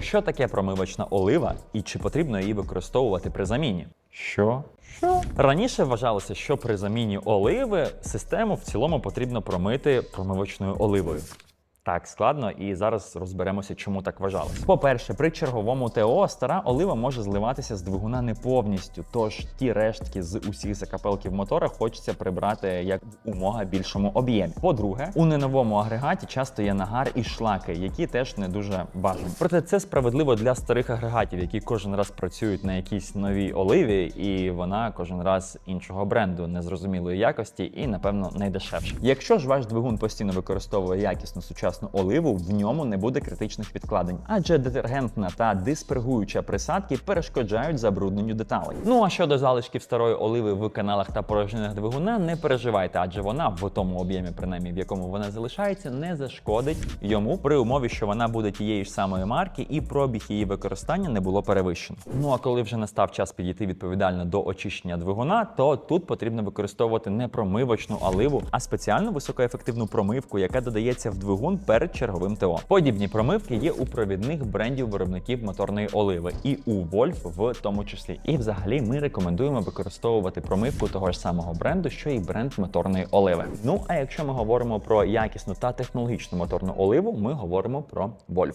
Що таке промивочна олива і чи потрібно її використовувати при заміні? Що? Що? Раніше вважалося, що при заміні оливи систему в цілому потрібно промити промивочною оливою. Так, складно, і зараз розберемося, чому так вважалось. По-перше, при черговому ТО стара олива може зливатися з двигуна не повністю, тож ті рештки з усіх закапелків мотора хочеться прибрати як в умога більшому об'ємі. По-друге, у неновому агрегаті часто є нагар і шлаки, які теж не дуже бажані. Проте це справедливо для старих агрегатів, які кожен раз працюють на якійсь новій оливі, і вона кожен раз іншого бренду незрозумілої якості і, напевно, найдешевше. Якщо ж ваш двигун постійно використовує якісну сучасну оливу, в ньому не буде критичних відкладень, адже детергентна та диспергуюча присадки перешкоджають забрудненню деталей. Ну а щодо залишків старої оливи в каналах та порожнинах двигуна, не переживайте, адже вона в тому об'ємі, принаймні в якому вона залишається, не зашкодить йому при умові, що вона буде тієї ж самої марки, і пробіг її використання не було перевищено. Ну а коли вже настав час підійти відповідально до очищення двигуна, то тут потрібно використовувати не промивочну оливу, а спеціальну високоефективну промивку, яка додається в двигун перед черговим ТО. Подібні промивки є у провідних брендів виробників моторної оливи і у Wolf в тому числі. І взагалі ми рекомендуємо використовувати промивку того ж самого бренду, що і бренд моторної оливи. Ну а якщо ми говоримо про якісну та технологічну моторну оливу, ми говоримо про Wolf.